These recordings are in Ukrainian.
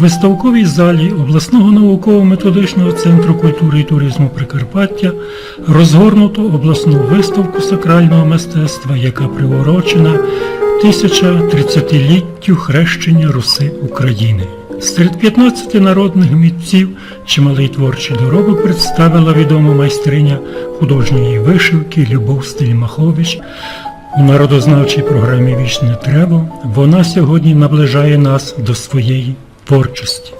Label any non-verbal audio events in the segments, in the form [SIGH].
виставковій залі обласного науково-методичного центру культури і туризму Прикарпаття розгорнуто обласну виставку сакрального мистецтва, яка приурочена 1030-літтю хрещення Руси України. Серед 15 народних митців чималий творчий доробок представила відома майстриня художньої вишивки Любов Стельмахович. У народознавчій програмі Вічне Трево вона сьогодні наближає нас до своєї творчості.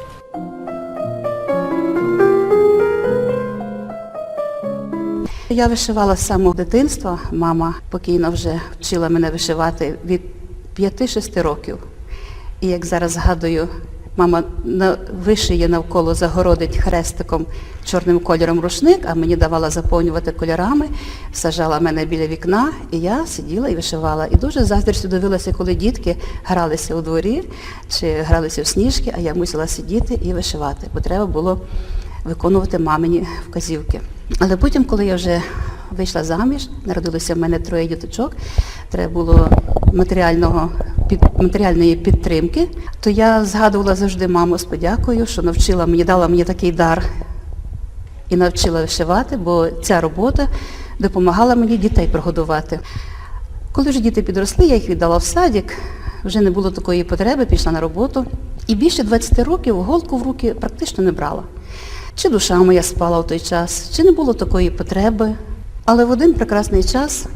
Я вишивала з самого дитинства. Мама покійно вже вчила мене вишивати від 5-6 років. І як зараз згадую, мама вишиє навколо загородить хрестиком чорним кольором рушник, а мені давала заповнювати кольорами, сажала мене біля вікна, і я сиділа і вишивала. І дуже заздрістю дивилася, коли дітки гралися у дворі чи гралися в сніжки, а я мусила сидіти і вишивати, бо треба було виконувати мамині вказівки. Але потім, коли я вже вийшла заміж, народилося в мене троє діточок, треба було матеріального під, матеріальної підтримки, то я згадувала завжди маму з подякою, що навчила мені, дала мені такий дар і навчила вишивати, бо ця робота допомагала мені дітей прогодувати. Коли вже діти підросли, я їх віддала в садик, вже не було такої потреби, пішла на роботу. І більше 20 років голку в руки практично не брала. Чи душа моя спала в той час, чи не було такої потреби. Але в один прекрасний час,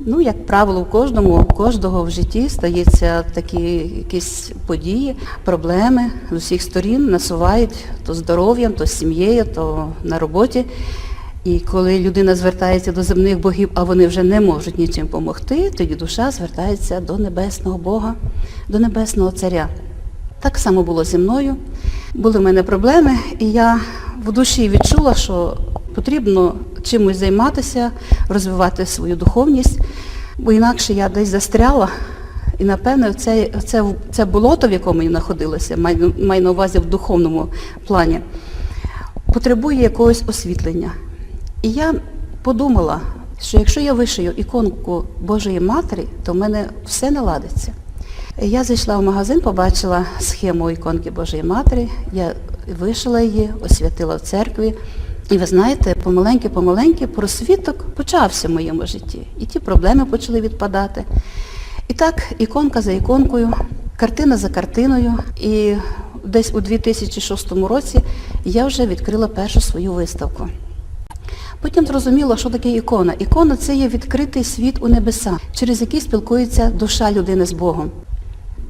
ну, як правило, у кожному, у кожного в житті стаються такі якісь події, проблеми з усіх сторін насувають то здоров'ям, то сім'єю, то на роботі. І коли людина звертається до земних богів, а вони вже не можуть нічим допомогти, тоді душа звертається до небесного Бога, до небесного царя. Так само було зі мною. Були в мене проблеми, і я в душі відчула, що потрібно чимось займатися, розвивати свою духовність, бо інакше я десь застряла. І напевно це, це, це болото, в якому я знаходилася, маю, маю на увазі в духовному плані, потребує якогось освітлення. І я подумала, що якщо я вишию іконку Божої Матері, то в мене все наладиться. Я зайшла в магазин, побачила схему іконки Божої Матері, я вишила її, освятила в церкві. І ви знаєте, помаленьки-помаленьки просвіток почався в моєму житті. І ті проблеми почали відпадати. І так, іконка за іконкою, картина за картиною. І десь у 2006 році я вже відкрила першу свою виставку. Потім зрозуміла, що таке ікона. Ікона це є відкритий світ у небеса, через який спілкується душа людини з Богом.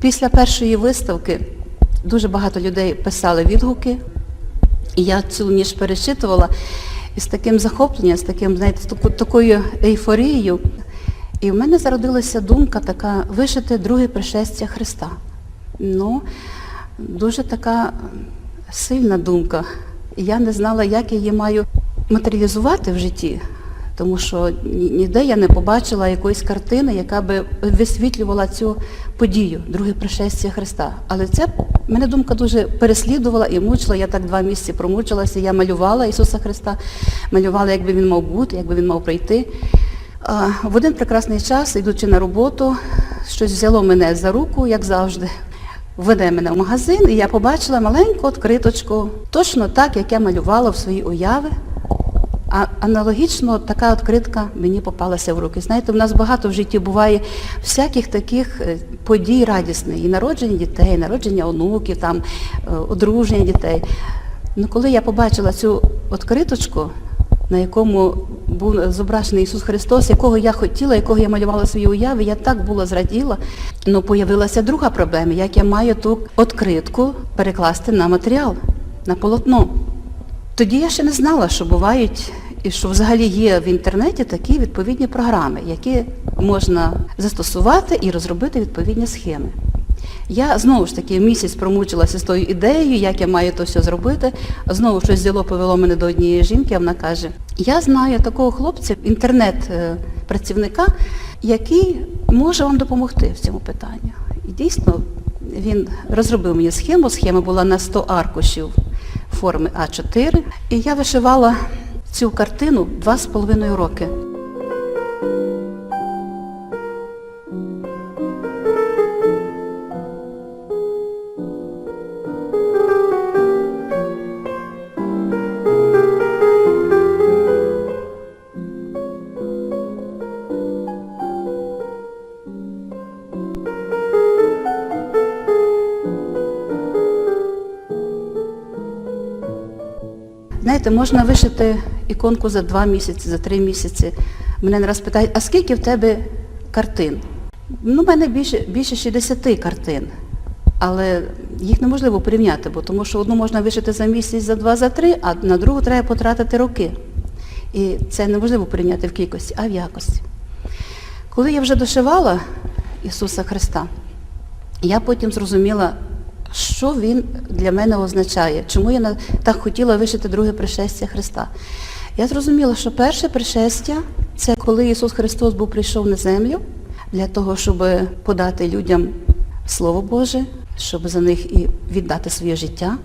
Після першої виставки дуже багато людей писали відгуки, і я цілу ніч перечитувала з таким захопленням, з таким, знаєте, з такою ейфорією. І в мене зародилася думка така вишити друге пришестя Христа. Ну, дуже така сильна думка. Я не знала, як я її маю матеріалізувати в житті, тому що ніде я не побачила якоїсь картини, яка би висвітлювала цю подію, друге пришестя Христа. Але це мене думка дуже переслідувала і мучила. Я так два місяці промучилася. Я малювала Ісуса Христа, малювала, як би він мав бути, як би він мав прийти. В один прекрасний час, йдучи на роботу, щось взяло мене за руку, як завжди. Веде мене в магазин, і я побачила маленьку відкриточку, точно так, як я малювала в свої уяви. А аналогічно така відкритка мені попалася в руки. Знаєте, в нас багато в житті буває всяких таких е, подій радісних. І народження дітей, і народження онуків, там, е, одруження дітей. Ну, коли я побачила цю відкриточку, на якому був зображений Ісус Христос, якого я хотіла, якого я малювала в своїй уяві, я так була зраділа. Ну, появилася друга проблема, як я маю ту відкритку перекласти на матеріал, на полотно. Тоді я ще не знала, що бувають і що взагалі є в інтернеті такі відповідні програми, які можна застосувати і розробити відповідні схеми. Я знову ж таки місяць промучилася з тою ідеєю, як я маю то все зробити. Знову щось взяло, повело мене до однієї жінки, а вона каже, я знаю такого хлопця, інтернет-працівника, який може вам допомогти в цьому питанні. І дійсно він розробив мені схему, схема була на 100 аркушів форми А4. І я вишивала цю картину два з половиною роки. Знаєте, можна вишити іконку за два місяці, за три місяці. Мене не раз питають, а скільки в тебе картин? Ну, в мене більше, більше 60 картин. Але їх неможливо порівняти, бо тому що одну можна вишити за місяць, за два, за три, а на другу треба потратити роки. І це неможливо порівняти в кількості, а в якості. Коли я вже дошивала Ісуса Христа, я потім зрозуміла, що Він для мене означає, чому я так хотіла вишити друге пришестя Христа. Я зрозуміла, що перше пришестя це коли Ісус Христос був прийшов на землю для того, щоб подати людям Слово Боже, щоб за них і віддати своє життя.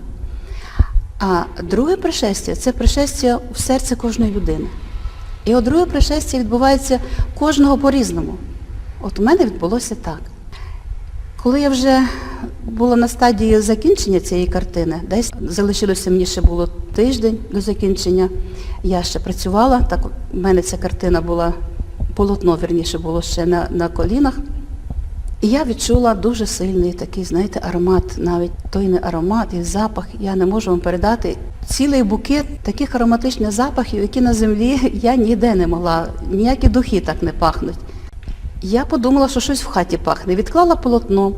А друге пришестя це пришестя в серце кожної людини. І от друге пришестя відбувається кожного по-різному. От у мене відбулося так. Коли я вже була на стадії закінчення цієї картини, десь залишилося мені ще було тиждень до закінчення, я ще працювала, так у мене ця картина була, полотно, верніше, було ще на, на колінах. І я відчула дуже сильний такий, знаєте, аромат, навіть той не аромат і запах, я не можу вам передати. Цілий букет таких ароматичних запахів, які на землі [LAUGHS] я ніде не могла, ніякі духи так не пахнуть. Я подумала, що щось в хаті пахне. Відклала полотно,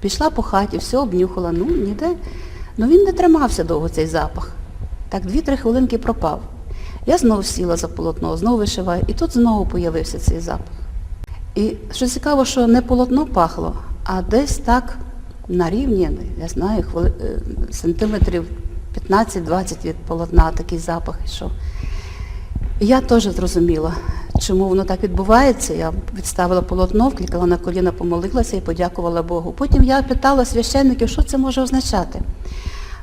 пішла по хаті, все обнюхала. Ну, ніде. Ну він не тримався довго цей запах. Так дві-три хвилинки пропав. Я знову сіла за полотно, знову вишиваю, і тут знову появився цей запах. І що цікаво, що не полотно пахло, а десь так на рівні, я знаю, хвили- е, сантиметрів 15-20 від полотна такий запах йшов. Я теж зрозуміла, чому воно так відбувається. Я відставила полотно, вкликала на коліна, помолилася і подякувала Богу. Потім я питала священників, що це може означати.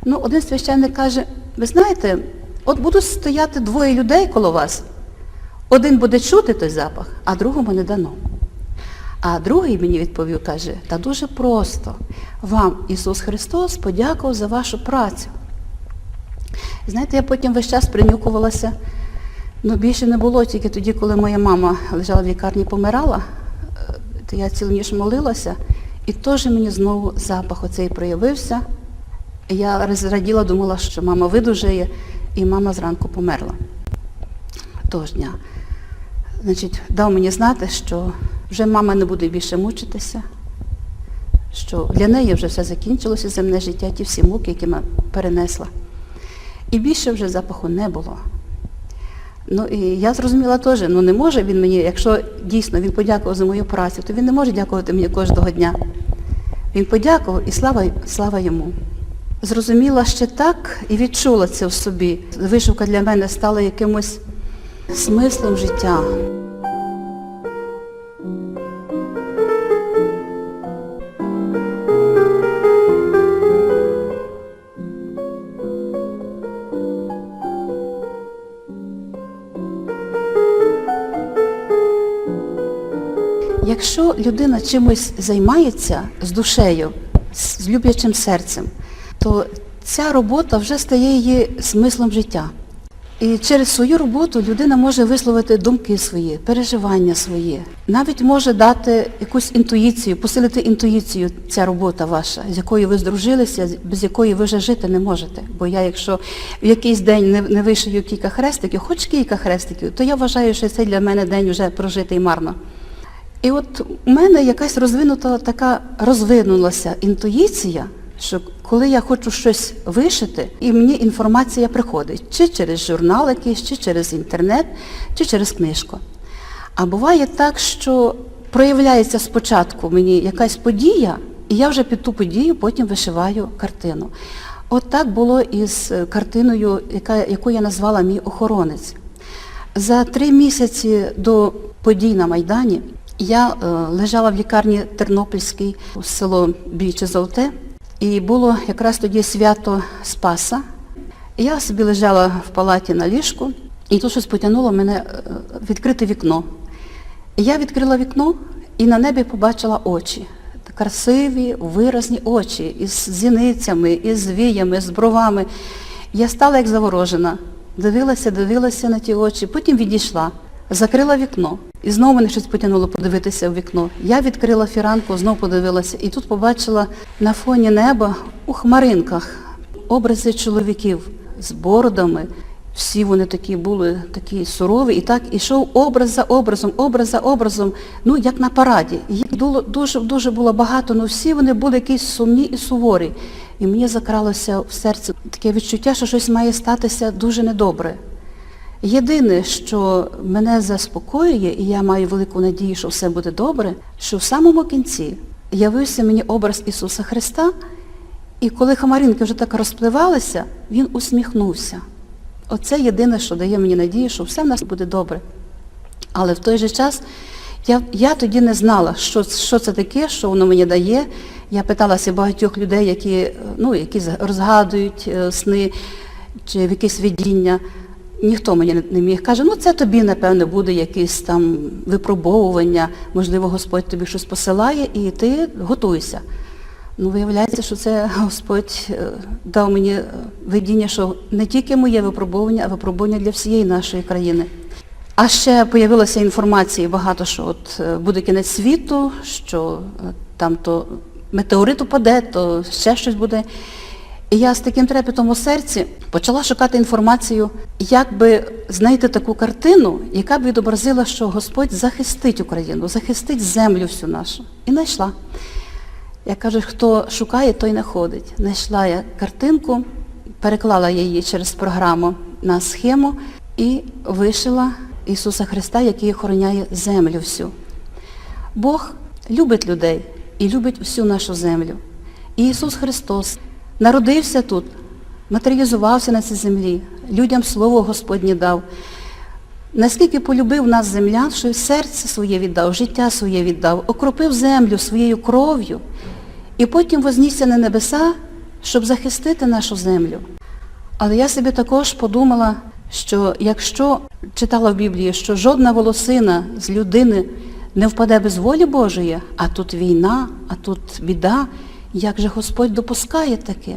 Ну, один священник каже, ви знаєте, от будуть стояти двоє людей коло вас. Один буде чути той запах, а другому не дано. А другий мені відповів, каже, та дуже просто. Вам Ісус Христос подякував за вашу працю. Знаєте, я потім весь час принюкувалася. Ну, більше не було, тільки тоді, коли моя мама лежала в лікарні, помирала, то я цілу ніч молилася, і теж мені знову запах оцей проявився. Я зраділа, думала, що мама видужає, і мама зранку померла того ж дня. Значить, дав мені знати, що вже мама не буде більше мучитися, що для неї вже все закінчилося земне життя, ті всі муки, які вона перенесла. І більше вже запаху не було. Ну і я зрозуміла теж, ну не може він мені, якщо дійсно він подякував за мою працю, то він не може дякувати мені кожного дня. Він подякував і слава, слава йому. Зрозуміла ще так і відчула це в собі. Вишивка для мене стала якимось смислом життя. Людина чимось займається з душею, з люблячим серцем, то ця робота вже стає її смислом життя. І через свою роботу людина може висловити думки свої, переживання свої. Навіть може дати якусь інтуїцію, посилити інтуїцію ця робота ваша, з якою ви здружилися, без якої ви вже жити не можете. Бо я, якщо в якийсь день не, не вишию кілька хрестиків, хоч кілька хрестиків, то я вважаю, що цей для мене день вже прожитий марно. І от у мене якась розвинута така розвинулася інтуїція, що коли я хочу щось вишити, і мені інформація приходить, чи через журнал якийсь, чи через інтернет, чи через книжку. А буває так, що проявляється спочатку мені якась подія, і я вже під ту подію потім вишиваю картину. От так було із картиною, яка, яку я назвала Мій охоронець. За три місяці до подій на Майдані я е, лежала в лікарні Тернопільській, село Бійче Золоте, і було якраз тоді свято Спаса. Я собі лежала в палаті на ліжку, і тут щось потягнуло мене е, відкрити вікно. Я відкрила вікно і на небі побачила очі. Красиві, виразні очі, із зіницями, із віями, з бровами. Я стала як заворожена. Дивилася, дивилася на ті очі, потім відійшла, закрила вікно. І знову мене щось потягнуло подивитися в вікно. Я відкрила фіранку, знову подивилася, і тут побачила на фоні неба у хмаринках образи чоловіків з бородами. Всі вони такі були такі сурові, і так ішов образ за образом, образ за образом, ну як на параді. Їх дуже дуже було багато, але всі вони були якісь сумні і суворі. І мені закралося в серце таке відчуття, що щось має статися дуже недобре. Єдине, що мене заспокоює, і я маю велику надію, що все буде добре, що в самому кінці явився мені образ Ісуса Христа, і коли хамаринки вже так розпливалися, Він усміхнувся. Оце єдине, що дає мені надію, що все в нас буде добре. Але в той же час я, я тоді не знала, що, що це таке, що воно мені дає. Я питалася багатьох людей, які, ну, які розгадують е, сни чи в якісь видіння. Ніхто мені не- міг. Каже, ну це тобі, напевно, буде якесь там випробовування, можливо, Господь тобі щось посилає, і ти готуйся. Ну, виявляється, що це Господь е, дав мені е, видіння, що не тільки моє випробування, а випробування для всієї нашої країни. А ще появилася інформація багато, що от е, буде кінець світу, що там то метеорит упаде, то ще щось буде. І я з таким трепетом у серці почала шукати інформацію, як би знайти таку картину, яка б відобразила, що Господь захистить Україну, захистить землю всю нашу. І знайшла. Я кажу, хто шукає, той знаходить. Знайшла я картинку, переклала її через програму на схему і вишила Ісуса Христа, який охороняє землю всю. Бог любить людей і любить всю нашу землю. І Ісус Христос народився тут, матеріалізувався на цій землі, людям Слово Господнє дав. Наскільки полюбив нас землян, що серце своє віддав, життя своє віддав, окропив землю своєю кров'ю і потім вознісся на небеса, щоб захистити нашу землю. Але я собі також подумала, що якщо читала в Біблії, що жодна волосина з людини не впаде без волі Божої, а тут війна, а тут біда, як же Господь допускає таке?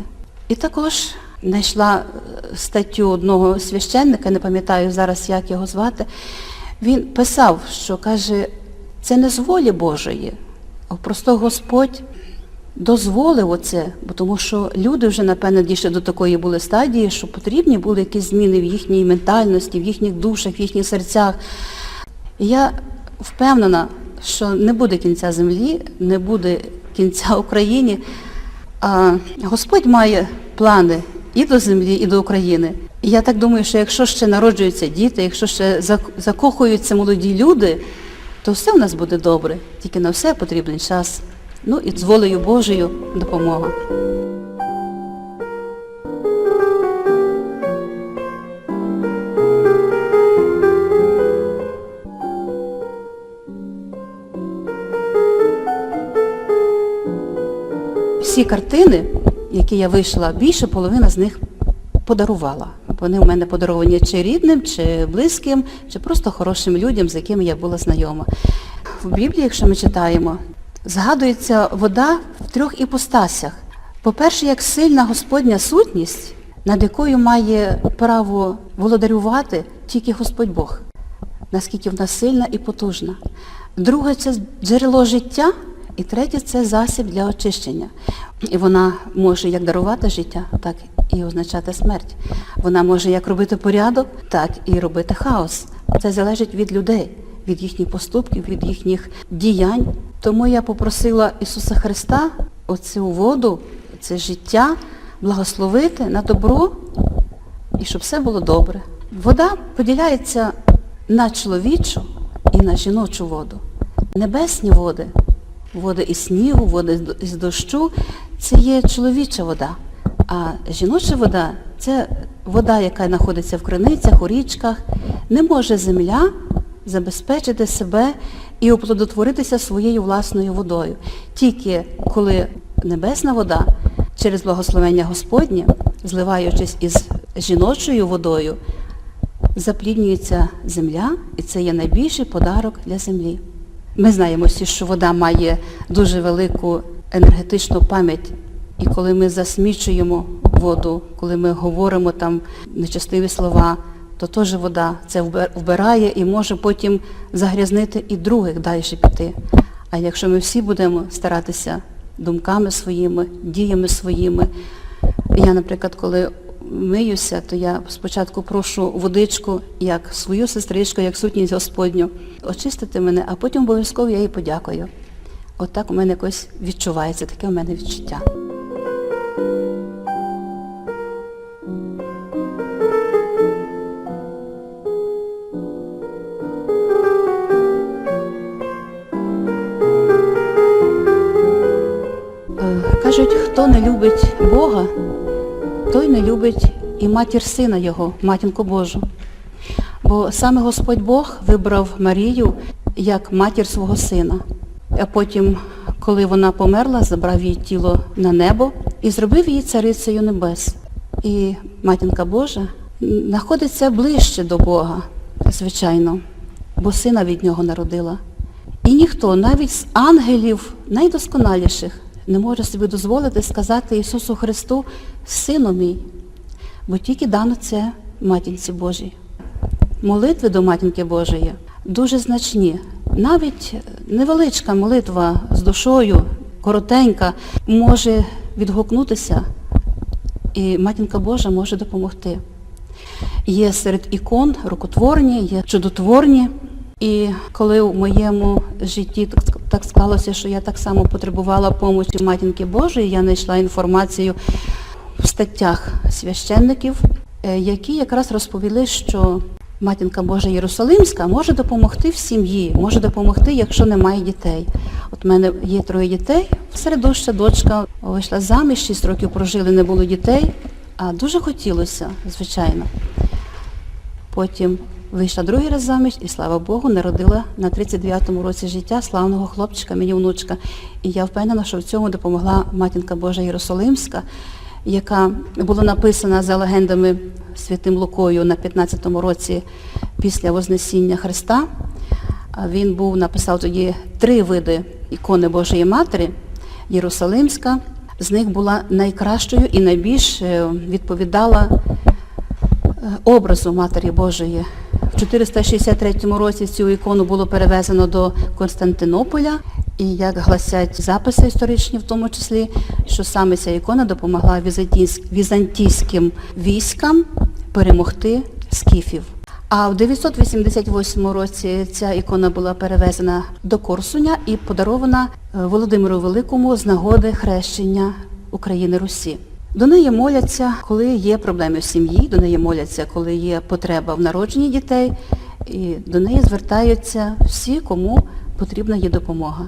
І також знайшла е, статтю одного священника, не пам'ятаю зараз, як його звати, він писав, що каже, це не з волі Божої, а просто Господь дозволив оце, бо тому що люди вже, напевно, дійшли до такої були стадії, що потрібні були якісь зміни в їхній ментальності, в їхніх душах, в їхніх серцях. І я впевнена, що не буде кінця землі, не буде кінця Україні. А Господь має плани і до землі, і до України. І я так думаю, що якщо ще народжуються діти, якщо ще закохуються молоді люди, то все в нас буде добре. Тільки на все потрібен час. Ну і з волею Божою допомога. Всі картини, які я вийшла, більше половина з них подарувала. Вони у мене подаровані чи рідним, чи близьким, чи просто хорошим людям, з якими я була знайома. В Біблії, якщо ми читаємо, згадується вода в трьох іпостасях. По-перше, як сильна Господня сутність, над якою має право володарювати тільки Господь Бог наскільки вона сильна і потужна. Друге це джерело життя, і третє це засіб для очищення. І вона може як дарувати життя, так і означати смерть. Вона може як робити порядок, так і робити хаос. Це залежить від людей, від їхніх поступків, від їхніх діянь. Тому я попросила Ісуса Христа оцю воду, це життя благословити на добро і щоб все було добре. Вода поділяється на чоловічу і на жіночу воду. Небесні води, води із снігу, води із дощу, це є чоловіча вода. А жіноча вода це вода, яка знаходиться в криницях, у річках. Не може земля забезпечити себе і оплодотворитися своєю власною водою. Тільки коли небесна вода через благословення Господнє, зливаючись із жіночою водою, запліднюється земля, і це є найбільший подарок для землі. Ми знаємо всі, що вода має дуже велику енергетичну пам'ять. І коли ми засмічуємо воду, коли ми говоримо там нечестиві слова, то теж вода це вбирає і може потім загрязнити і других далі піти. А якщо ми всі будемо старатися думками своїми, діями своїми, я, наприклад, коли миюся, то я спочатку прошу водичку, як свою сестричку, як сутність Господню, очистити мене, а потім обов'язково я їй подякую. Отак у мене якось відчувається, таке у мене відчуття. Е, Кажуть, хто не любить Бога, той не любить і матір сина Його, матінку Божу. Бо саме Господь Бог вибрав Марію як матір свого сина. А потім, коли вона померла, забрав її тіло на небо і зробив її царицею небес. І матінка Божа знаходиться ближче до Бога, звичайно, бо сина від нього народила. І ніхто, навіть з ангелів найдосконаліших, не може собі дозволити сказати Ісусу Христу, Сину мій, бо тільки дано це матінці Божій. Молитви до Матінки Божої дуже значні. Навіть невеличка молитва з душою, коротенька, може відгукнутися, і Матінка Божа може допомогти. Є серед ікон рукотворні, є чудотворні. І коли в моєму житті так склалося, що я так само потребувала помочі Матінки Божої, я знайшла інформацію в статтях священників, е, які якраз розповіли, що Матінка Божа Єрусалимська може допомогти в сім'ї, може допомогти, якщо немає дітей. От в мене є троє дітей, середуща дочка вийшла заміж, 6 років прожили, не було дітей, а дуже хотілося, звичайно. Потім вийшла другий раз заміж і, слава Богу, народила на 39-му році життя славного хлопчика, мені внучка. І я впевнена, що в цьому допомогла матінка Божа Єрусалимська, яка була написана за легендами святим Лукою на 15-му році після Вознесіння Христа. Він був, написав тоді три види ікони Божої Матері, Єрусалимська. З них була найкращою і найбільш е, відповідала е, образу Матері Божої. В 463 році цю ікону було перевезено до Константинополя, і як гласять записи історичні, в тому числі, що саме ця ікона допомогла візантійським військам перемогти скіфів. А в 988 році ця ікона була перевезена до Корсуня і подарована е, Володимиру Великому з нагоди хрещення України Русі. До неї моляться, коли є проблеми в сім'ї, до неї моляться, коли є потреба в народженні дітей, і до неї звертаються всі, кому потрібна є допомога.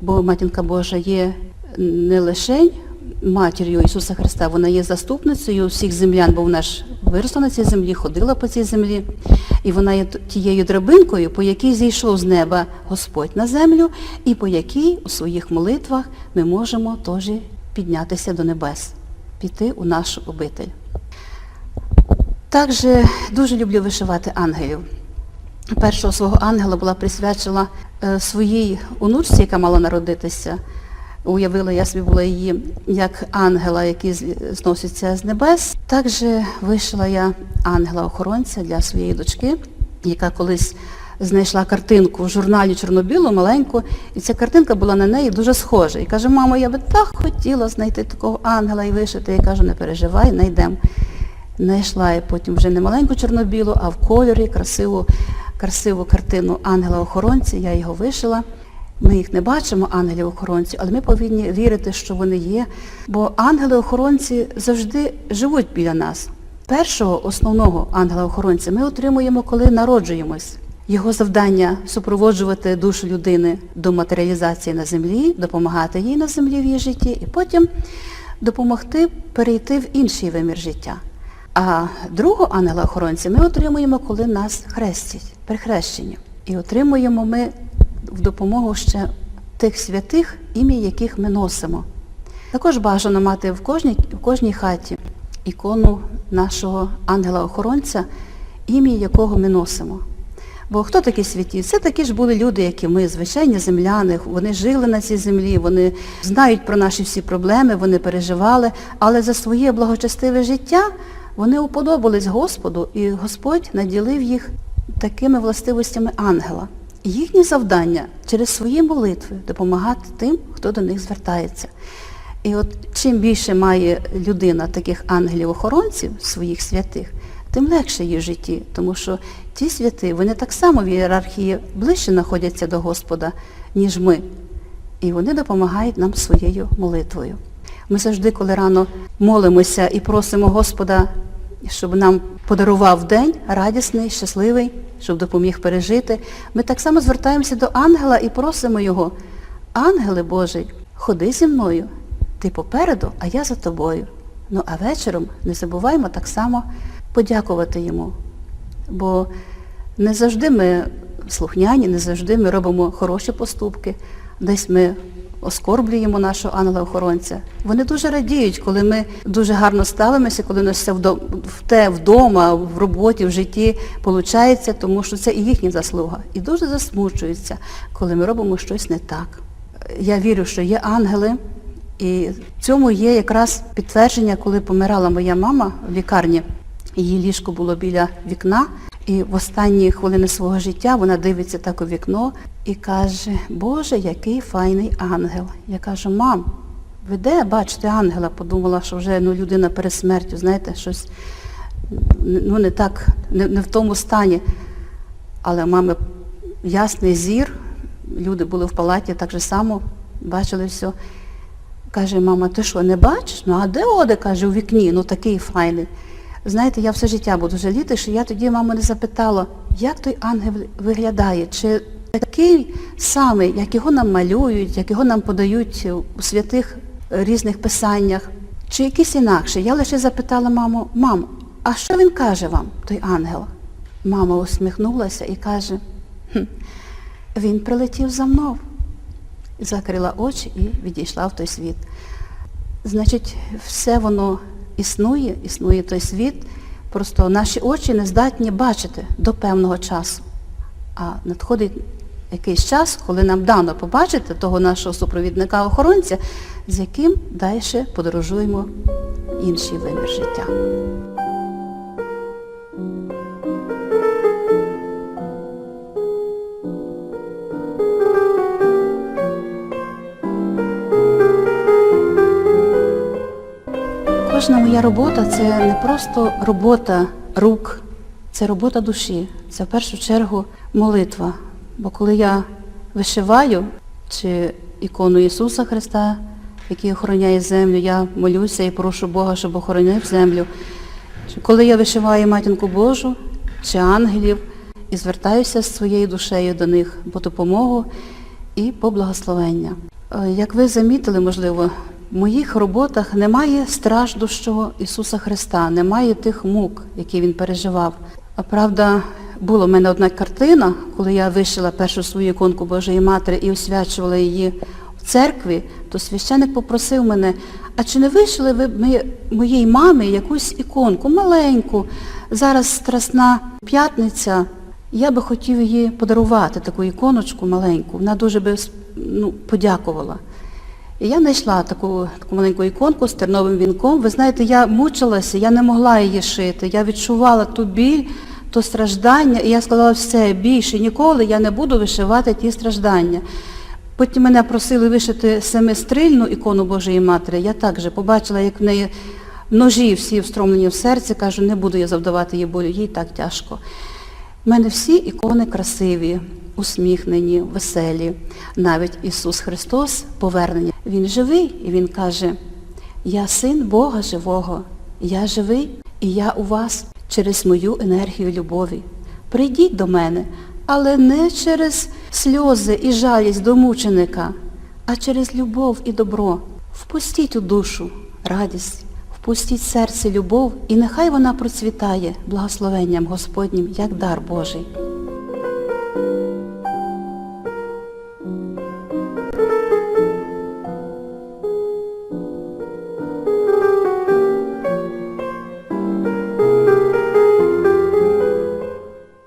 Бо Матінка Божа є не лише матір'ю Ісуса Христа, вона є заступницею всіх землян, бо вона ж виросла на цій землі, ходила по цій землі. І вона є тією драбинкою, по якій зійшов з неба Господь на землю, і по якій у своїх молитвах ми можемо теж піднятися до небес, піти у нашу обитель. Також дуже люблю вишивати ангелів. Першого свого ангела була присвячила е, своїй онучці, яка мала народитися. Уявила я собі була її як ангела, який зноситься з небес. Також вишила я ангела-охоронця для своєї дочки, яка колись знайшла картинку в журналі Чорнобілу маленьку, і ця картинка була на неї дуже схожа. І каже, мамо, я би так хотіла знайти такого ангела і вишити. Я кажу, не переживай, знайдемо. Знайшла я потім вже не маленьку чорнобілу, а в кольорі красиву, красиву картину ангела-охоронця. Я його вишила. Ми їх не бачимо, ангелів-охоронців, але ми повинні вірити, що вони є. Бо ангели-охоронці завжди живуть біля нас. Першого основного ангела-охоронця ми отримуємо, коли народжуємось. Його завдання супроводжувати душу людини до матеріалізації на землі, допомагати їй на землі в її житті, і потім допомогти перейти в інший вимір життя. А другого ангела-охоронця ми отримуємо, коли нас хрестять, при хрещенні. І отримуємо ми в допомогу ще тих святих, ім'я яких ми носимо. Також бажано мати в кожній, в кожній хаті ікону нашого ангела-охоронця, ім'я якого ми носимо. Бо хто такі святі? Це такі ж були люди, як і ми, звичайні земляни. Вони жили на цій землі, вони знають про наші всі проблеми, вони переживали, але за своє благочестиве життя вони уподобались Господу, і Господь наділив їх такими властивостями ангела. Їхнє завдання через свої молитви допомагати тим, хто до них звертається. І от чим більше має людина таких ангелів-охоронців, своїх святих, тим легше їй в житті, тому що ті святи, вони так само в ієрархії ближче знаходяться до Господа, ніж ми. І вони допомагають нам своєю молитвою. Ми завжди, коли рано молимося і просимо Господа, щоб нам подарував день радісний, щасливий, щоб допоміг пережити, ми так само звертаємося до ангела і просимо його, ангеле Божий, ходи зі мною, ти попереду, а я за тобою. Ну а вечором не забуваємо так само подякувати йому. Бо не завжди ми слухняні, не завжди ми робимо хороші поступки, десь ми оскорблюємо нашого ангела-охоронця. Вони дуже радіють, коли ми дуже гарно ставимося, коли у нас все вдома, в роботі, в житті виходить, тому що це і їхня заслуга. І дуже засмучуються, коли ми робимо щось не так. Я вірю, що є ангели, і в цьому є якраз підтвердження, коли помирала моя мама в лікарні. Її ліжко було біля вікна, і в останні хвилини свого життя вона дивиться так у вікно і каже, Боже, який файний ангел. Я кажу, мам, ви де бачите ангела? Подумала, що вже ну, людина перед смертю, знаєте, щось ну, не так, не, не в тому стані. Але мами ясний зір, люди були в палаті так же само, бачили все. Каже, мама, ти що, не бачиш? Ну а де Оде, каже, у вікні, ну такий файний. Знаєте, я все життя буду жаліти, що я тоді маму не запитала, як той ангел виглядає, чи такий самий, як його нам малюють, як його нам подають у святих різних писаннях, чи якийсь інакший. Я лише запитала маму, мам, а що він каже вам, той ангел? Мама усміхнулася і каже, «Хм, він прилетів за мною. Закрила очі і відійшла в той світ. Значить, все воно існує, існує той світ, просто наші очі не здатні бачити до певного часу. А надходить якийсь час, коли нам дано побачити того нашого супровідника-охоронця, з яким далі подорожуємо інший вимір життя. Кожна моя робота це не просто робота рук, це робота душі. Це в першу чергу молитва. Бо коли я вишиваю чи ікону Ісуса Христа, який охороняє землю, я молюся і прошу Бога, щоб охоронив землю. Коли я вишиваю матінку Божу чи ангелів і звертаюся з своєю душею до них по допомогу і по благословення. Е, Як ви замітили, можливо, в моїх роботах немає страждущого Ісуса Христа, немає тих мук, які Він переживав. А правда, була в мене одна картина, коли я вишила першу свою іконку Божої Матері і освячувала її в церкві, то священик попросив мене, а чи не вишили ви моїй мамі якусь іконку, маленьку, зараз Страсна п'ятниця, я би хотів їй подарувати таку іконочку маленьку, вона дуже би ну, подякувала. І я знайшла таку, таку маленьку іконку з терновим вінком. Ви знаєте, я мучилася, я не могла її шити. Я відчувала ту біль, то страждання, і я сказала, все, більше ніколи я не буду вишивати ті страждання. Потім мене просили вишити семистрільну ікону Божої Матері. Я також побачила, як в неї ножі всі встромлені в серці, кажу, не буду я завдавати їй болю, їй так тяжко. У мене всі ікони красиві, усміхнені, веселі. Навіть Ісус Христос повернення. Він живий і Він каже, я син Бога живого, я живий і я у вас через мою енергію любові. Прийдіть до мене, але не через сльози і жалість до мученика, а через любов і добро. Впустіть у душу радість, Пустіть серце любов, і нехай вона процвітає благословенням Господнім, як дар Божий.